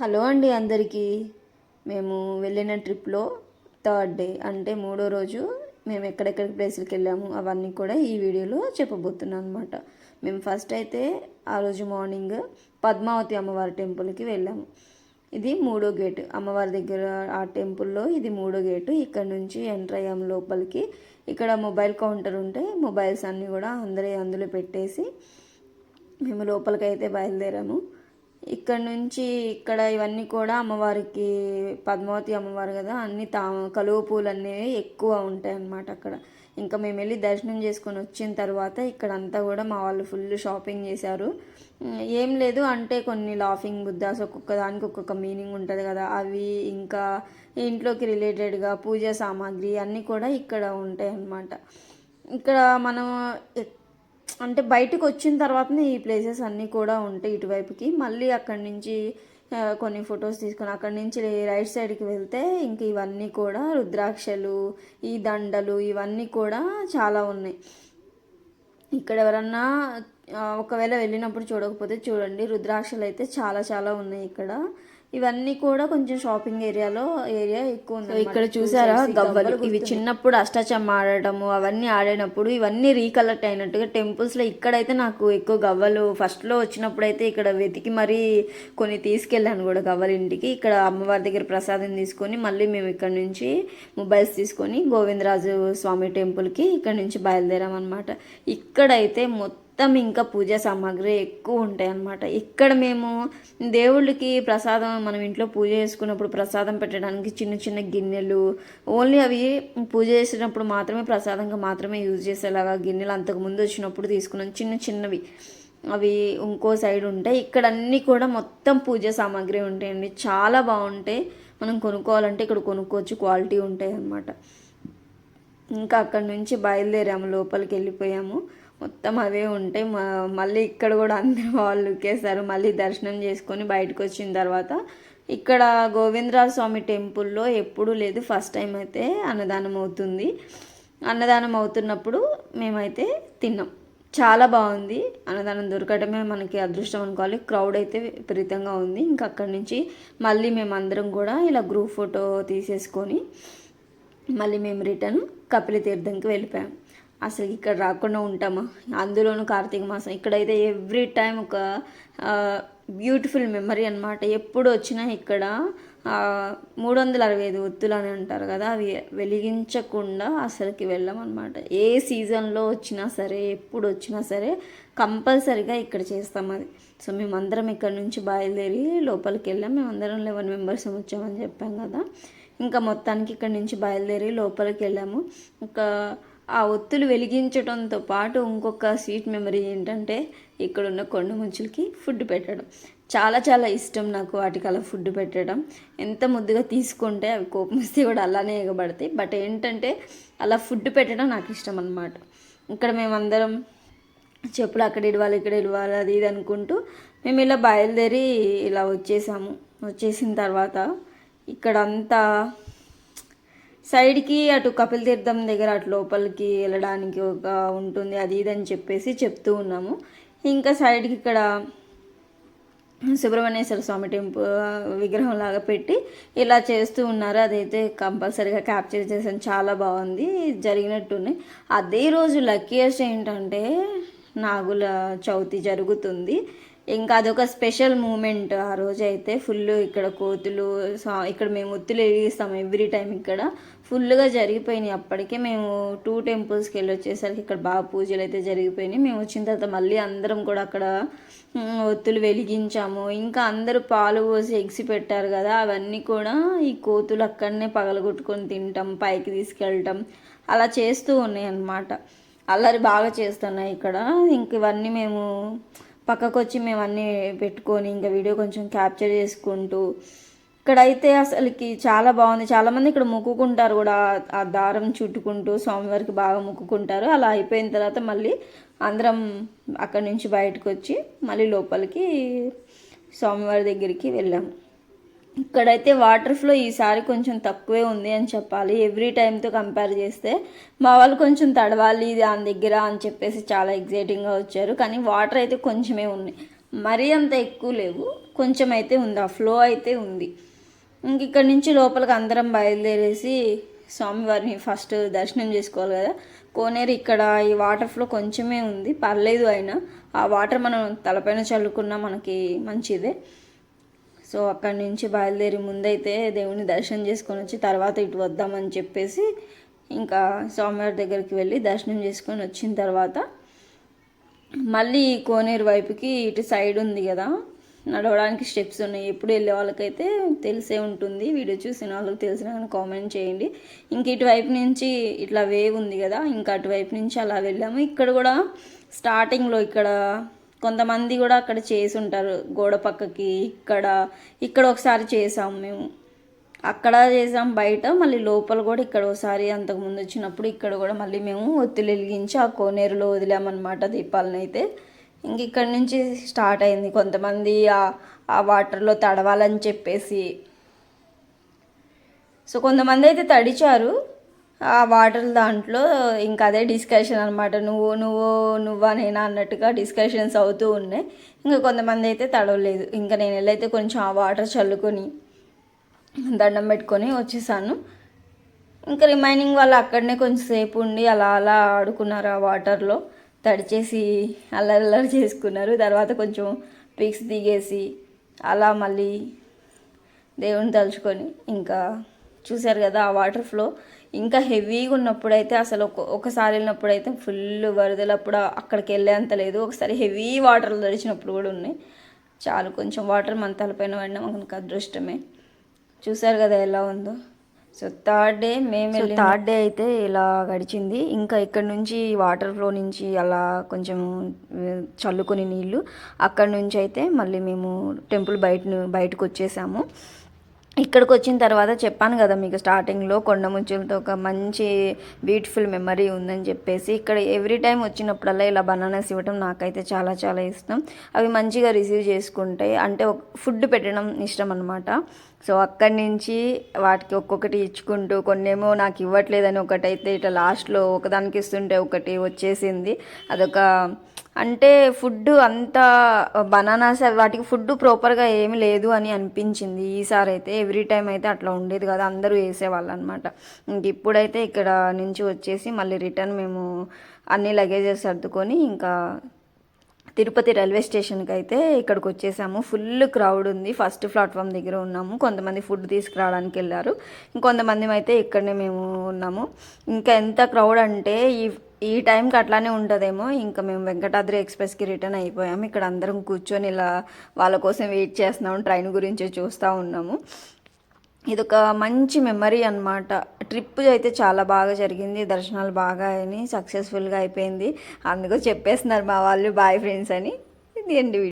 Hello అండి అందరికీ. మేము వెళ్ళిన ట్రిప్లో థర్డ్ డే అంటే మూడో రోజు మేము ఎక్కడెక్కడ ప్లేసులకి వెళ్ళాము అవన్నీ కూడా ఈ వీడియోలో చెప్పబోతున్నాను అనమాట మేము ఫస్ట్ అయితే ఆ రోజు మార్నింగ్ పద్మావతి అమ్మవారి టెంపుల్కి వెళ్ళాము. ఇది మూడో గేటు. అమ్మవారి దగ్గర ఆ టెంపుల్లో ఇది మూడో గేటు. ఇక్కడ నుంచి ఎంటర్ అయ్యాము లోపలికి. ఇక్కడ మొబైల్ కౌంటర్ ఉంటే మొబైల్స్ అన్నీ కూడా అందరి అందులో పెట్టేసి మేము లోపలికైతే బయలుదేరాము. ఇక్కడ నుంచి ఇక్కడ ఇవన్నీ కూడా అమ్మవారికి పద్మావతి అమ్మవారు కదా అన్ని తా కలువ పూలు అనేవి ఎక్కువ ఉంటాయి అన్నమాట అక్కడ. ఇంకా మేము వెళ్ళి దర్శనం చేసుకొని వచ్చిన తర్వాత ఇక్కడ అంతా కూడా మా వాళ్ళు ఫుల్ షాపింగ్ చేశారు. ఏం లేదు అంటే కొన్ని లాఫింగ్ బుద్ధాస్ ఒక్కొక్క దానికి ఒక్కొక్క మీనింగ్ ఉంటుంది కదా. అవి ఇంకా ఇంట్లోకి రిలేటెడ్గా పూజా సామాగ్రి అన్నీ కూడా ఇక్కడ ఉంటాయి అన్నమాట ఇక్కడ మనం అంటే బయటకు వచ్చిన తర్వాతనే ఈ ప్లేసెస్ అన్నీ కూడా ఉంటాయి ఇటువైపుకి. మళ్ళీ అక్కడి నుంచి కొన్ని ఫొటోస్ తీసుకొని అక్కడి నుంచి రైట్ సైడ్కి వెళ్తే ఇంక ఇవన్నీ కూడా రుద్రాక్షలు ఈ దండలు ఇవన్నీ కూడా చాలా ఉన్నాయి. ఇక్కడ ఎవరన్నా ఒకవేళ వెళ్ళినప్పుడు చూడకపోతే చూడండి. రుద్రాక్షలు అయితే చాలా చాలా ఉన్నాయి ఇక్కడ. ఇవన్నీ కూడా కొంచెం షాపింగ్ ఏరియాలో ఏరియా ఎక్కువ ఉంది ఇక్కడ చూసారా గవ్వలు? ఇవి చిన్నప్పుడు అష్టాచమ్మ ఆడటము అవన్నీ ఆడినప్పుడు ఇవన్నీ రీకలెక్ట్ అయినట్టుగా టెంపుల్స్లో ఇక్కడైతే నాకు ఎక్కువ గవ్వలు ఫస్ట్లో వచ్చినప్పుడు అయితే ఇక్కడ వెతికి మరీ కొన్ని తీసుకెళ్ళాను కూడా గవ్వల ఇంటికి. ఇక్కడ అమ్మవారి దగ్గర ప్రసాదం తీసుకొని మళ్ళీ మేము ఇక్కడ నుంచి మొబైల్స్ తీసుకొని గోవిందరాజు స్వామి టెంపుల్కి ఇక్కడ నుంచి బయలుదేరామన్నమాట. ఇక్కడైతే మొత్తం మొత్తం ఇంకా పూజా సామాగ్రి ఎక్కువ ఉంటాయి అన్నమాట ఇక్కడ మేము దేవుళ్ళకి ప్రసాదం మనం ఇంట్లో పూజ చేసుకున్నప్పుడు ప్రసాదం పెట్టడానికి చిన్న చిన్న గిన్నెలు ఓన్లీ అవి పూజ చేసినప్పుడు మాత్రమే ప్రసాదంగా మాత్రమే యూజ్ చేసేలాగా గిన్నెలు అంతకు ముందు వచ్చినప్పుడు తీసుకున్నాం. చిన్న చిన్నవి. అవి ఇంకో సైడ్ ఉంటాయి. ఇక్కడ అన్నీ కూడా మొత్తం పూజ సామాగ్రి ఉంటాయండి. చాలా బాగుంటాయి. మనం కొనుక్కోవాలంటే ఇక్కడ కొనుక్కోవచ్చు. క్వాలిటీ ఉంటాయి అన్నమాట ఇంకా అక్కడి నుంచి బయలుదేరాము. లోపలికి వెళ్ళిపోయాము. మొత్తం అవే ఉంటాయి మళ్ళీ ఇక్కడ కూడా అందరూ వాళ్ళు ఎక్కేసారు మళ్ళీ దర్శనం చేసుకొని బయటకు వచ్చిన తర్వాత ఇక్కడ గోవిందరాజ స్వామి టెంపుల్లో ఎప్పుడూ లేదు. ఫస్ట్ టైం అయితే అన్నదానం అవుతుంది. అన్నదానం అవుతున్నప్పుడు మేమైతే తిన్నాం. చాలా బాగుంది. అన్నదానం దొరకటమే మనకి అదృష్టం అనుకోవాలి. క్రౌడ్ అయితే విపరీతంగా ఉంది. ఇంకా అక్కడి నుంచి మళ్ళీ మేమందరం కూడా ఇలా గ్రూప్ ఫోటో తీసేసుకొని మళ్ళీ మేము రిటర్న్ కపిల తీర్థంకి వెళ్ళిపోయాం. అసలు ఇక్కడ రాకుండా ఉంటామా? అందులోనూ కార్తీక మాసం. ఇక్కడైతే ఎవ్రీ టైం ఒక బ్యూటిఫుల్ మెమరీ అనమాట ఎప్పుడు వచ్చినా ఇక్కడ మూడు వందల అరవై ఐదు ఒత్తులు అని అంటారు కదా అవి వెలిగించకుండా అసలుకి వెళ్ళామన్నమాట. ఏ సీజన్లో వచ్చినా సరే ఎప్పుడు వచ్చినా సరే కంపల్సరీగా ఇక్కడ చేస్తాం అది. సో మేమందరం ఇక్కడ నుంచి బయలుదేరి లోపలికి వెళ్ళాం. మేమందరం లెవెన్ మెంబర్స్ వచ్చామని చెప్పాం కదా. ఇంకా మొత్తానికి ఇక్కడ నుంచి బయలుదేరి లోపలికి వెళ్ళాము. ఇంకా ఆ ఒత్తులు వెలిగించడంతో పాటు ఇంకొక స్వీట్ మెమరీ ఏంటంటే ఇక్కడున్న కొండ ముంచులకి ఫుడ్ పెట్టడం. చాలా చాలా ఇష్టం నాకు వాటికి అలా ఫుడ్ పెట్టడం. ఎంత ముద్దుగా తీసుకుంటే అవి కోపం వస్తే కూడా అలానే ఎగబడతాయి. బట్ ఏంటంటే అలా ఫుడ్ పెట్టడం నాకు ఇష్టం అన్నమాట. ఇక్కడ మేమందరం చెప్పులు అక్కడ ఇడవాలి ఇక్కడ ఇడవాలి అది ఇది అనుకుంటూ మేము ఇలా బయలుదేరి ఇలా వచ్చేసాము. వచ్చేసిన తర్వాత ఇక్కడ అంతా సైడ్కి అటు కపిల తీర్థం దగ్గర అటు లోపలికి వెళ్ళడానికి ఒక ఉంటుంది అది ఇది అని చెప్పేసి చెప్తూ ఉన్నాము. ఇంకా సైడ్కి ఇక్కడ సుబ్రహ్మణ్యేశ్వర స్వామి టెంపుల్ విగ్రహం లాగా పెట్టి ఇలా చేస్తూ ఉన్నారు. అదైతే కంపల్సరీగా క్యాప్చర్ చేసాను చాలా బాగుంది. జరిగినట్టున్నాయి. అదే రోజు లక్కీయెస్ట్ ఏంటంటే నాగుల చవితి జరుగుతుంది. ఇంకా అదొక స్పెషల్ మూమెంట్ ఆ రోజు అయితే ఫుల్ ఇక్కడ కోతులు ఇక్కడ మేము ఒత్తులు వెలిగిస్తాం ఎవ్రీ టైం ఇక్కడ. ఫుల్గా జరిగిపోయినాయి అప్పటికే మేము టూ టెంపుల్స్కి వెళ్ళి వచ్చేసరికి ఇక్కడ బాగా పూజలు అయితే జరిగిపోయినాయి. మేము వచ్చిన తర్వాత మళ్ళీ అందరం కూడా అక్కడ ఒత్తులు వెలిగించాము. ఇంకా అందరూ పాలు పోసి ఎగ్సి పెట్టారు కదా అవన్నీ కూడా ఈ కోతులు అక్కడనే పగలగొట్టుకొని తింటాం పైకి తీసుకెళ్ళటం అలా చేస్తూ ఉన్నాయి అన్నమాట. అల్లరి బాగా చేస్తున్నాయి ఇక్కడ. ఇంక ఇవన్నీ మేము పక్కకు వచ్చి మేము అన్నీ పెట్టుకొని ఇంకా వీడియో కొంచెం క్యాప్చర్ చేసుకుంటూ ఇక్కడైతే అసలుకి చాలా బాగుంది. చాలామంది ఇక్కడ మొక్కుకుంటారు కూడా ఆ దారం చుట్టుకుంటూ స్వామివారికి బాగా మొక్కుకుంటారు. అలా అయిపోయిన తర్వాత మళ్ళీ అందరం అక్కడి నుంచి బయటకు వచ్చి మళ్ళీ లోపలికి స్వామివారి దగ్గరికి వెళ్ళాము. ఇక్కడైతే వాటర్ ఫ్లో ఈసారి కొంచెం తక్కువే ఉంది అని చెప్పాలి. ఎవ్రీ టైంతో కంపేర్ చేస్తే మా వాళ్ళు కొంచెం తడవాలి దాని దగ్గర అని చెప్పేసి చాలా ఎగ్జైటింగ్గా వచ్చారు. కానీ వాటర్ అయితే కొంచెమే ఉన్నాయి మరీ అంత ఎక్కువ లేవు. కొంచెం అయితే ఉంది. ఆ ఫ్లో అయితే ఉంది. ఇంక ఇక్కడ నుంచి లోపలికి అందరం బయలుదేరేసి స్వామివారిని ఫస్ట్ దర్శనం చేసుకోవాలి కదా. కోనేరు ఇక్కడ ఈ వాటర్ ఫ్లో కొంచెమే ఉంది. పర్లేదు అయినా. ఆ వాటర్ మనం తలపైన చల్లుకున్నా మనకి మంచిదే. సో అక్కడి నుంచి బయలుదేరి ముందైతే దేవుని దర్శనం చేసుకొని వచ్చి తర్వాత ఇటు వద్దామని చెప్పేసి ఇంకా స్వామివారి దగ్గరికి వెళ్ళి దర్శనం చేసుకొని వచ్చిన తర్వాత మళ్ళీ కోనేరు వైపుకి ఇటు సైడ్ ఉంది కదా నడవడానికి స్టెప్స్ ఉన్నాయి. ఎప్పుడు వెళ్ళే వాళ్ళకైతే తెలిసే ఉంటుంది. వీడియో చూసిన వాళ్ళకి తెలిసిన కానీ కామెంట్ చేయండి. ఇంక ఇటువైపు నుంచి ఇట్లా వేవ్ ఉంది కదా ఇంకా అటువైపు నుంచి అలా వెళ్ళాము. ఇక్కడ కూడా స్టార్టింగ్లో ఇక్కడ కొంతమంది కూడా అక్కడ చేసి ఉంటారు గోడ పక్కకి ఇక్కడ ఇక్కడ ఒకసారి చేసాము మేము. అక్కడ చేసాం బయట మళ్ళీ లోపల కూడా ఇక్కడ ఒకసారి అంతకుముందు వచ్చినప్పుడు ఇక్కడ కూడా మళ్ళీ మేము ఒత్తిడి వెలిగించి ఆ కోనేరులో వదిలామన్నమాట దీపాలను అయితే. ఇంక ఇక్కడ నుంచి స్టార్ట్ అయింది. కొంతమంది ఆ- ఆ వాటర్లో తడవాలని చెప్పేసి. సో కొంతమంది అయితే తడిచారు. ఆ వాటర్ దాంట్లో ఇంకా అదే డిస్కషన్ అనమాట నువ్వు నువ్వు నువ్వా నేనా అన్నట్టుగా డిస్కషన్స్ అవుతూ ఉన్నాయి. ఇంకా కొంతమంది అయితే తడవలేదు. ఇంకా నేను వెళ్ళైతే కొంచెం ఆ వాటర్ చల్లుకొని దండం పెట్టుకొని వచ్చేసాను. ఇంకా రిమైనింగ్ వాళ్ళు అక్కడనే కొంచెం సేపు ఉండి అలా అలా ఆడుకున్నారు ఆ వాటర్లో తడిచేసి అల్లరి అల్లరి చేసుకున్నారు. తర్వాత కొంచెం పిక్స్ దిగేసి అలా మళ్ళీ దేవుని తలుచుకొని ఇంకా చూశారు కదా ఆ వాటర్ ఫ్లో ఇంకా హెవీగా ఉన్నప్పుడైతే అసలు ఒక ఒకసారి వెళ్ళినప్పుడైతే ఫుల్ వరదలప్పుడు అక్కడికి వెళ్ళేంత లేదు. ఒకసారి హెవీ వాటర్లు తడిచినప్పుడు కూడా ఉన్నాయి. చాలు కొంచెం వాటర్ మన తలపైన పడినా మనకు అదృష్టమే. చూసారు కదా ఎలా ఉందో. సో థర్డ్ డే మేము థర్డ్ డే అయితే ఇలా గడిచింది. ఇంకా ఇక్కడ నుంచి వాటర్ ఫ్లో నుంచి అలా కొంచెం చల్లుకొని నీళ్ళు. అక్కడ నుంచి అయితే మళ్ళీ మేము టెంపుల్ బయట బయటకు వచ్చేసాము. ఇక్కడికి వచ్చిన తర్వాత చెప్పాను కదా మీకు స్టార్టింగ్లో కొండముచ్చులతో ఒక మంచి బ్యూటిఫుల్ మెమరీ ఉందని చెప్పేసి ఇక్కడ ఎవ్రీ టైం వచ్చినప్పుడల్లా ఇలా బనానాస్ ఇవ్వడం నాకైతే చాలా చాలా ఇష్టం. అవి మంచిగా రిసీవ్ చేసుకుంటాయి అంటే ఫుడ్ పెట్టడం ఇష్టం అనమాట సో అక్కడి నుంచి వాటికి ఒక్కొక్కటి ఇచ్చుకుంటూ కొన్నేమో నాకు ఇవ్వట్లేదని ఒకటైతే ఇట్లా లాస్ట్లో ఒకదానికి ఇస్తుంటే ఒకటి వచ్చేసింది. అదొక అంటే ఫుడ్ అంతా బనానాస్ వాటికి ఫుడ్ ప్రాపర్గా ఏమీ లేదు అని అనిపించింది. ఈసారి అయితే ఎవ్రీ టైం అయితే అట్లా ఉండేది కదా అందరూ వేసేవాళ్ళు అనమాట ఇంక ఇప్పుడైతే ఇక్కడ నుంచి వచ్చేసి మళ్ళీ రిటర్న్ మేము అన్ని లగేజెస్ సర్దుకొని ఇంకా తిరుపతి రైల్వే స్టేషన్కి అయితే ఇక్కడికి వచ్చేసాము. ఫుల్ క్రౌడ్ ఉంది. ఫస్ట్ ప్లాట్ఫామ్ దగ్గర ఉన్నాము. కొంతమంది ఫుడ్ తీసుకురావడానికి వెళ్ళారు. ఇంకొంతమంది అయితే ఇక్కడనే మేము ఉన్నాము. ఇంకా ఎంత క్రౌడ్ అంటే ఈ ఈ టైంకి అట్లానే ఉంటుందేమో. ఇంకా మేము వెంకటాద్రి ఎక్స్ప్రెస్కి రిటర్న్ అయిపోయాము. ఇక్కడ అందరం కూర్చొని ఇలా వాళ్ళ కోసం వెయిట్ చేస్తున్నాము. ట్రైన్ గురించి చూస్తూ ఉన్నాము. ఇదొక మంచి మెమరీ అన్నమాట. ట్రిప్ అయితే చాలా బాగా జరిగింది. దర్శనాలు బాగా అయినాయి. సక్సెస్ఫుల్గా అయిపోయింది. అందుకో చెప్పేస్తున్నారు మా వాళ్ళు బాయ్ ఫ్రెండ్స్ అని. ఇది